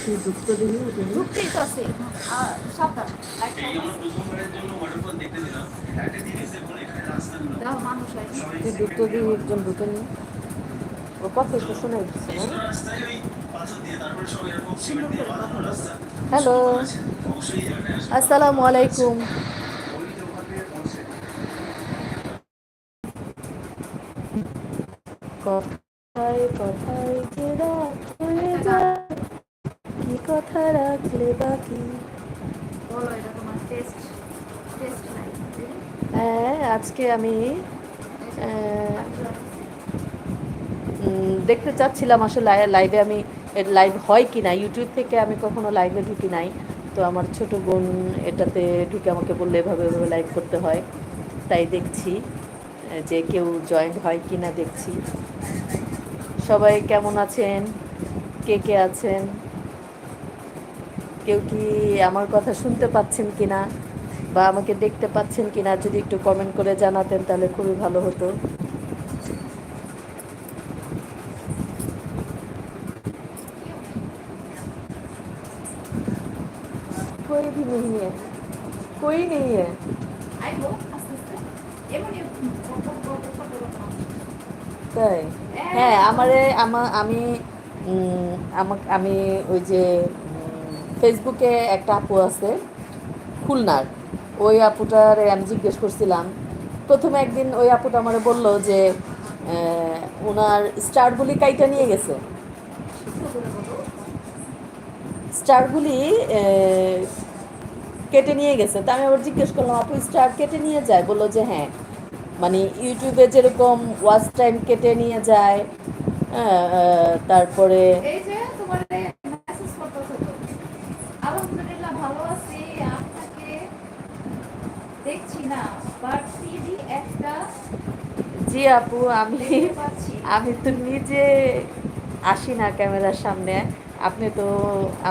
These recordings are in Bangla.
কি যুক্ত তুই যুক্ত দিবি একজন ঢুকে নি ও কথা শোনা হ্যালো অবশ্যই। আসসালামু আলাইকুম কথায় কথায় কথা রাখলে বাকি। বলো এটা তোমার টেস্ট টেস্ট নাই হ্যাঁ আজকে আমি দেখতে চাচ্ছিলাম আসলে লাইভে আমি লাইভ হয় কি না। ইউটিউব থেকে আমি কখনো লাইভে ঢুকি নাই। তো আমার ছোট বোন এটাতে ঢুকে আমাকে বললে এভাবে এভাবে লাইভ করতে হয়। তাই দেখছি যে কেউ জয়েন্ট হয় কি না দেখছি। সবাই কেমন আছেন? কে কে আছেন? কেউ কি আমার কথা শুনতে পাচ্ছেন কি না বা আমাকে দেখতে পাচ্ছেন কি না যদি একটু কমেন্ট করে জানাতেন তাহলে খুবই ভালো হতো कोई भी नहीं है कोई नहीं है আইবো আস্তে আস্তে এমনই বক বক বক বক বক বক বক। তাই হ্যাঁ আমারে আমা আমি উম, আমাকে আমি ওই যে উম, ফেসবুকে একটা আপু আছে, খুলনার। ওই আপুটার আমি জিজ্ঞেস করছিলাম, প্রথমে একদিন ওই আপুটা আমার বলল যে ওনার স্টারগুলি কাইটা নিয়ে গেছে। স্টারগুলি কেটে নিয়ে গেছে। তা আমি আবার জিজ্ঞেস করলাম, আপু, স্টার কেটে নিয়ে যায়? বলল যে হ্যাঁ। মানে ইউটিউবে যেরকম ওয়াচ টাইম কেটে নিয়ে যায় তারপরে এই যে তোমার মেসেজ করতেছে তো আলহামদুলিল্লাহ ভালো আছি আপনাকে দেখছি না বাট টিভি একটা জি আপু আমি আমি তো নিজে আসি না ক্যামেরার সামনে। আপনি তো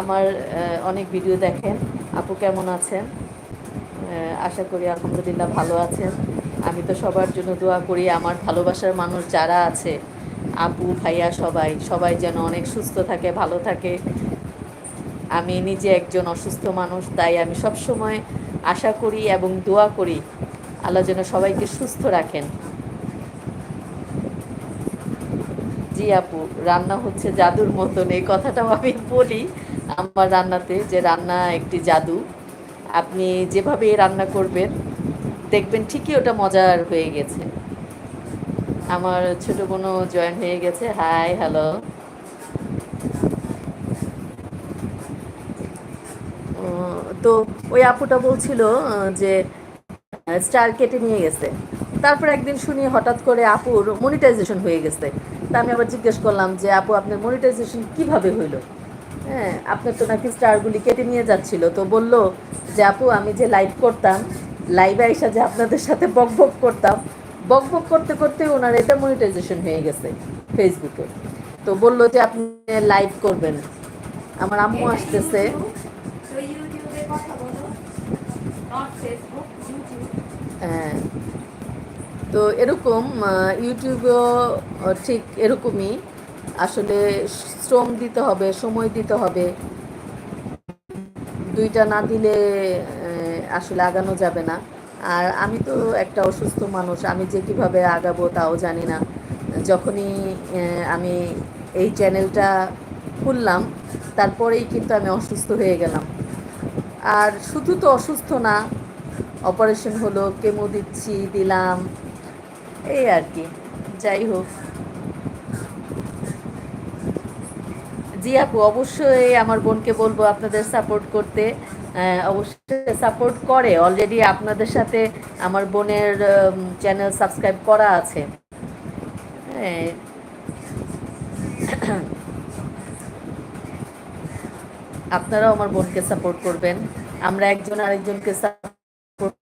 আমার অনেক ভিডিও দেখেন। আপু কেমন আছেন? আশা করি আলহামদুলিল্লাহ ভালো আছেন। আমি তো সবার জন্য দোয়া করি আমার ভালোবাসার মানুষ যারা আছে আপু ভাইয়া সবাই সবাই যেন অনেক সুস্থ থাকে ভালো থাকে। আমি নিজে একজন অসুস্থ মানুষ তাই আমি সব সময় আশা করি এবং দোয়া করি আল্লাহ যেন সবাইকে সুস্থ রাখেন। জি আপু, রান্না হচ্ছে জাদুর মতন, এই কথাটাও আমি বলি আমার রান্নাতে যে রান্না একটি জাদু। আপনি যেভাবে রান্না করবেন, দেখবেন ঠিকই ওটা মজার হয়ে গেছে। আমার ছোট বোনও জয়েন হয়ে গেছে। Hi, hello. তো ওই আপুটা বলছিল যে স্টার কেটে নিয়ে গেছে। তারপর একদিন শুনি হঠাৎ করে আপুর মনিটাইজেশন হয়ে গেছে। তা আমি আবার জিজ্ঞেস করলাম যে, আপু, আপনার মনিটাইজেশন কীভাবে হইল? হ্যাঁ আপনার তো নাকি স্টারগুলি কেটে নিয়ে যাচ্ছিল। তো বলল যে, আপু, আমি যে লাইভ করতাম লাইভে এসে যে আপনাদের সাথে বক বক করতাম, বক বক করতে করতে ওনার এটা মনিটাইজেশন হয়ে গেছে ফেসবুকে তো বলল যে, আপনি লাইভ করবেন। আমার আম্মু আসতেছে। হ্যাঁ। তো এরকম ইউটিউবেও ঠিক এরকমই। আসলে শ্রম দিতে হবে, সময় দিতে হবে। দুইটা না দিলে আসলে আগানো যাবে না। আর আমি তো একটা অসুস্থ মানুষ, আমি যে কীভাবে আগাবো তাও জানি না। যখনই আমি এই চ্যানেলটা খুললাম, তারপরেই কিন্তু আমি অসুস্থ হয়ে গেলাম। আর শুধু তো অসুস্থ না, অপারেশন হলো, কেমো দিচ্ছি, দিলাম, এই আর কি, যাই হোক। জি আপু, অবশ্যই আমার বোনকে বলব আপনাদের সাপোর্ট করতে। অবশ্যই সাপোর্ট করে অলরেডি আপনাদের সাথে আমার বোনের চ্যানেল সাবস্ক্রাইব করা আছে। হ্যাঁ। আপনারাও আমার বোনকে সাপোর্ট করবেন। আমরা একজন আরেকজনকে সাপোর্ট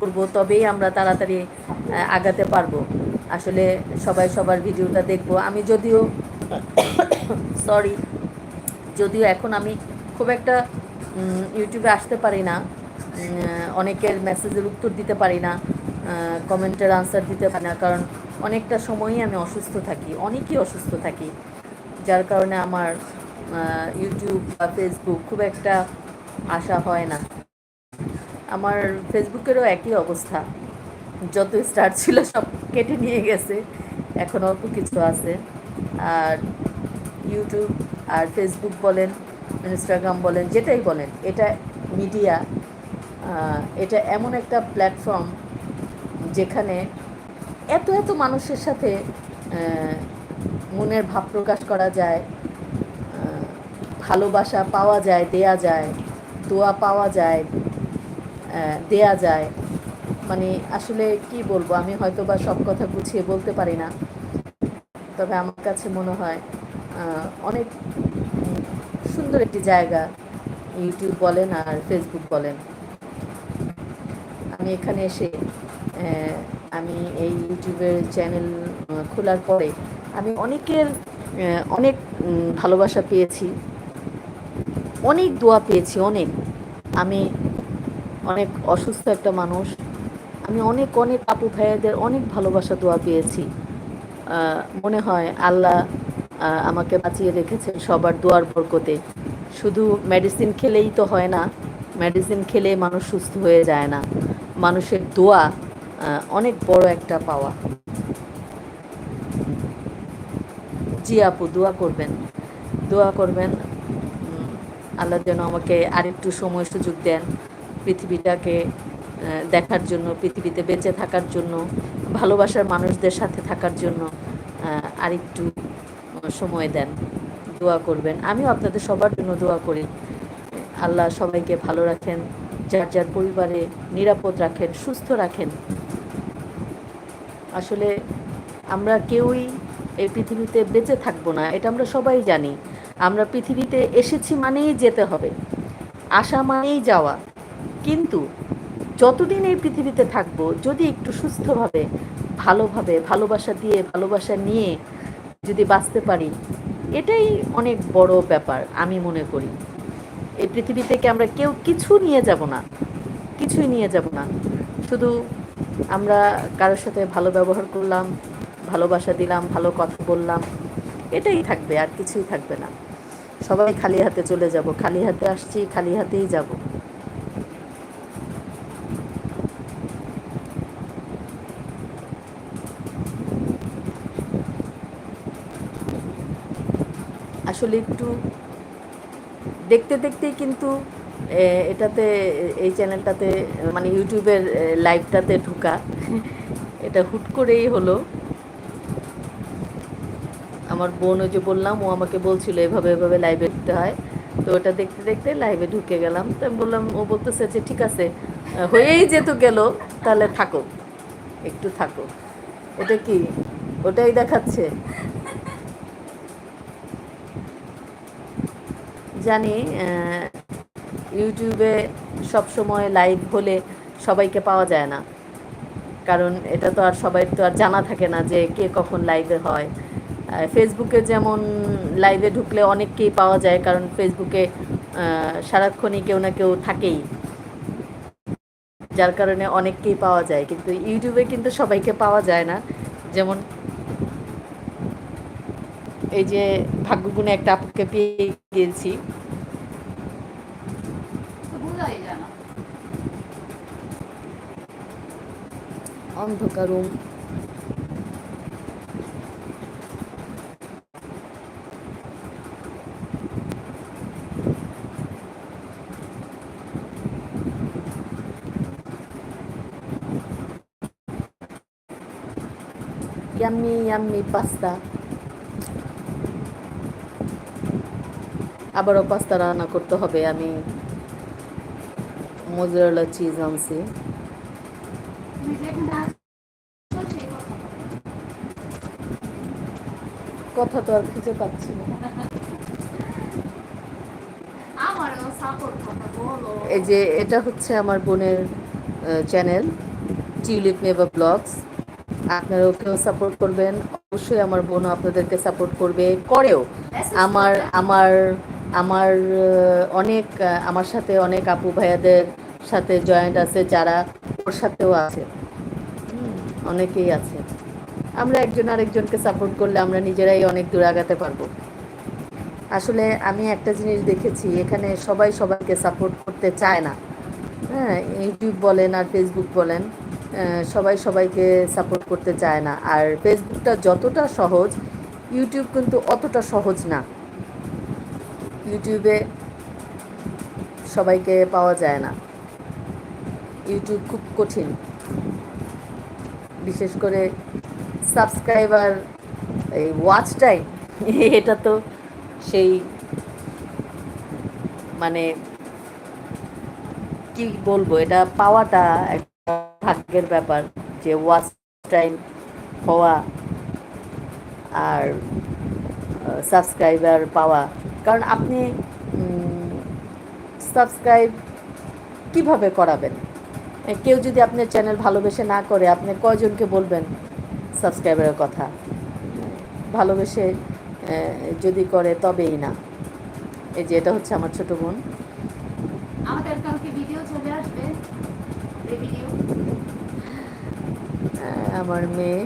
করব, তবেই আমরা তাড়াতাড়ি আগাতে পারব। আসলে সবাই সবার ভিডিওটা দেখব। আমি যদিও সরি যদিও এখন আমি খুব একটা ইউটিউবে আসতে পারি না। অনেকের মেসেজের উত্তর দিতে পারি না কমেন্টের আনসার দিতে পারি না, কারণ অনেকটা সময়ই আমি অসুস্থ থাকি, অনেকই অসুস্থ থাকি। যার কারণে আমার ইউটিউব বা ফেসবুক খুব একটা আশা হয় না। আমার ফেসবুকেরও একই অবস্থা। যত স্টার ছিল সব কেটে নিয়ে গেছে। এখন অল্প কিছু আছে। আর ইউটিউব আর ফেসবুক বলেন ইনস্টাগ্রাম বলেন, যেটাই বলেন, এটা মিডিয়া এটা এমন একটা প্ল্যাটফর্ম যেখানে এত এত মানুষের সাথে মনের ভাব প্রকাশ করা যায়। ভালোবাসা পাওয়া যায়, দেয়া যায়, দোয়া পাওয়া যায় দেয়া যায়। মানে আসলে কি বলব, আমি হয়তো বা সব কথা গুছিয়ে বলতে পারি না। তবে আমার কাছে মনে হয় অনেক সুন্দর একটি জায়গা ইউটিউব বলেন আর ফেসবুক বলেন। আমি এখানে এসে আমি এই ইউটিউবের চ্যানেল খোলার পরে আমি অনেকের অনেক ভালোবাসা পেয়েছি। অনেক দোয়া পেয়েছি, অনেক। আমি অনেক অসুস্থ একটা মানুষ। আমি অনেক অনেক আপু ভাইয়াদের অনেক ভালোবাসা, দোয়া পেয়েছি। মনে হয় আল্লাহ আমাকে বাঁচিয়ে রেখেছেন সবার দোয়ার বরকতে। শুধু মেডিসিন খেলেই তো হয় না মেডিসিন খেলে মানুষ সুস্থ হয়ে যায় না। মানুষের দোয়া অনেক বড় একটা পাওয়া। জি আপু, দোয়া করবেন। দোয়া করবেন। আল্লাহ যেন আমাকে আরেকটু সময় সুযোগ দেন পৃথিবীটাকে দেখার জন্য, পৃথিবীতে বেঁচে থাকার জন্য, ভালোবাসার মানুষদের সাথে থাকার জন্য আরেকটু সময় দেন, দোয়া করবেন। আমিও আপনাদের সবার জন্য দোয়া করি। আল্লাহ সবাইকে ভালো রাখেন, যার যার পরিবারে নিরাপদ রাখেন, সুস্থ রাখেন। আসলে আমরা কেউই এই পৃথিবীতে বেঁচে থাকব না, এটা আমরা সবাই জানি। আমরা পৃথিবীতে এসেছি মানেই যেতে হবে। আসা মানেই যাওয়া। কিন্তু যতদিন এই পৃথিবীতে থাকব, যদি একটু সুস্থভাবে, ভালোভাবে, ভালোবাসা দিয়ে, ভালোবাসা নিয়ে যদি বাঁচতে পারি, এটাই অনেক বড় ব্যাপার আমি মনে করি। এই পৃথিবী থেকে আমরা কেউ কিছু নিয়ে যাব না, কিছুই নিয়ে যাব না। শুধু আমরা কারোর সাথে ভালো ব্যবহার করলাম, ভালোবাসা দিলাম, ভালো কথা বললাম, এটাই থাকবে, আর কিছুই থাকবে না। সবাই খালি হাতে চলে যাব। খালি হাতে আসছি, খালি হাতেই যাব। আসলে একটু দেখতে দেখতেই কিন্তু এটাতে, এই চ্যানেলটাতে মানে ইউটিউবের লাইভটাতে ঢুকা। এটা হুট করেই হলো। আমার বোন ওই যে বললাম, ও আমাকে বলছিল এভাবে এভাবে লাইভে ঢুকতে হয়। তো ওটা দেখতে দেখতে লাইভে ঢুকে গেলাম। তো আমি বললাম, ও বলতেছে যে, ঠিক আছে, হয়েই যেহেতু গেল, তাহলে থাকো, একটু থাকো। এটা কি? ওটাই দেখাচ্ছে। জানি ইউটিউবে সব সময় লাইভ হলে সবাইকে পাওয়া যায় না। কারণ এটা তো আর সবাই তো আর জানা থাকে না যে কে কখন লাইভে হয়। আর ফেসবুকে যেমন লাইভে ঢুকলে অনেককেই পাওয়া যায় কারণ ফেসবুকে সারাক্ষণই কেউ না কেউ থাকেই। যার কারণে অনেককেই পাওয়া যায় কিন্তু ইউটিউবে কিন্তু সবাইকে পাওয়া যায় না। যেমন এই যে ভাগ্যগুণে একটা আপুকে পেয়ে গিয়েছি। অন্ধকার ইয়াম্মি ইয়াম্মি পাস্তা আবারও পাস্তা রান্না করতে হবে আমি মোজারেলা চিজ আনছি। কথা তো আর খুঁজে পাচ্ছি না। এই যে এটা হচ্ছে আমার বোনের চ্যানেল টিউলিপ নেভার ব্লগস আপনারা ওকেও সাপোর্ট করবেন। অবশ্যই আমার বোনও আপনাদেরকে সাপোর্ট করবে। করেও আমার আমার আমার অনেক আমার সাথে অনেক আপু ভাইয়াদের সাথে জয়েন্ট আছে, যারা ওর সাথেও আছে। অনেকেই আছে। আমরা একজন আরেকজনকে সাপোর্ট করলে আমরা নিজেরাই অনেক দূর আগাতে পারব। আসলে আমি একটা জিনিস দেখেছি, এখানে সবাই সবাইকে সাপোর্ট করতে চায় না। হ্যাঁ ইউটিউব বলেন আর ফেসবুক বলেন। সবাই সবাইকে সাপোর্ট করতে চায় না। আর ফেসবুকটা যতটা সহজ ইউটিউব কিন্তু অতটা সহজ না। ইউটিউবে সবাইকে পাওয়া যায় না। ইউটিউব খুব কঠিন। বিশেষ করে সাবস্ক্রাইবার এই ওয়াচ টাইম এটা তো সেই মানে কি বলব, এটা পাওয়াটা একটা ভাগ্যের ব্যাপার যে ওয়াচ টাইম হওয়া আর সাবস্ক্রাইবার পাওয়া। কারণ আপনি সাবস্ক্রাইব কীভাবে করাবেন? কেউ যদি আপনার চ্যানেল ভালোবেসে না করে, আপনি কয়জনকে বলবেন সাবস্ক্রাইবারের কথা? ভালোবেসে যদি করে তবেই না। এই যে, এটা হচ্ছে আমার ছোট বোন। আমাদের কালকে ভিডিও চলে আসবে এই আমার মেয়ে।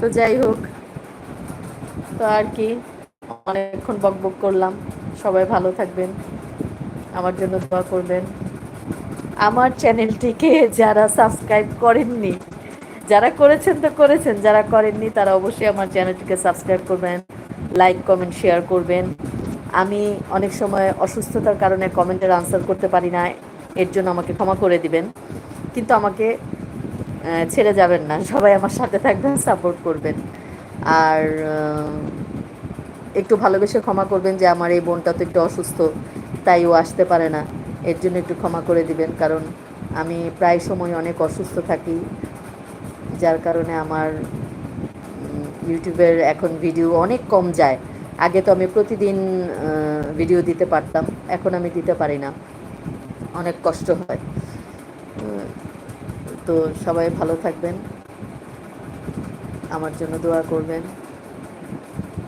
তো যাই হোক, তো আর কি, অনেকক্ষণ বক বক করলাম। সবাই ভালো থাকবেন, আমার জন্য দোয়া করবেন। আমার চ্যানেলটিকে যারা সাবস্ক্রাইব করেননি, যারা করেছেন তো করেছেন, যারা করেননি তারা অবশ্যই আমার চ্যানেলটিকে সাবস্ক্রাইব করবেন। লাইক কমেন্ট শেয়ার করবেন। আমি অনেক সময় অসুস্থতার কারণে কমেন্টের আনসার করতে পারি না, এর জন্য আমাকে ক্ষমা করে দিবেন। কিন্তু আমাকে ছেড়ে যাবেন না, সবাই আমার সাথে থাকবেন সাপোর্ট করবেন। আর একটু ভালোবেসে ক্ষমা করবেন যে আমার এই বোনটা তো একটু অসুস্থ, তাই ও আসতে পারে না। এর জন্য একটু ক্ষমা করে দিবেন, কারণ আমি প্রায় সময় অনেক অসুস্থ থাকি, যার কারণে আমার ইউটিউবের এখন ভিডিও অনেক কম যায়। আগে তো আমি প্রতিদিন ভিডিও দিতে পারতাম, এখন আমি দিতে পারি না। অনেক কষ্ট হয়। তো সবাই ভালো থাকবেন। আমার জন্য দোয়া করবেন।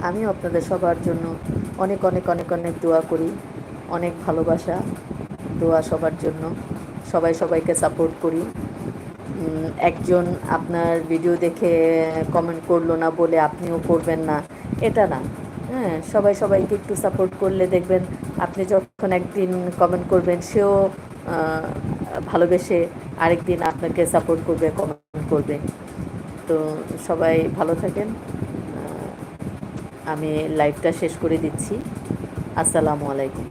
আমিও আপনাদের সবার জন্য অনেক অনেক অনেক অনেক দোয়া করি। অনেক ভালোবাসা, দোয়া সবার জন্য। সবাই সবাইকে সাপোর্ট করি। একজন আপনার ভিডিও দেখে কমেন্ট করল না বলে আপনিও করবেন না, এটা না। হ্যাঁ সবাই সবাইকে একটু সাপোর্ট করলে দেখবেন আপনি যখন একদিন কমেন্ট করবেন, সেও ভালোবেসে আরেকদিন আপনাকে সাপোর্ট করবে কমেন্ট করবে। তো সবাই ভালো থাকেন। আমি লাইভটা শেষ করে দিচ্ছি। আসসালামু আলাইকুম।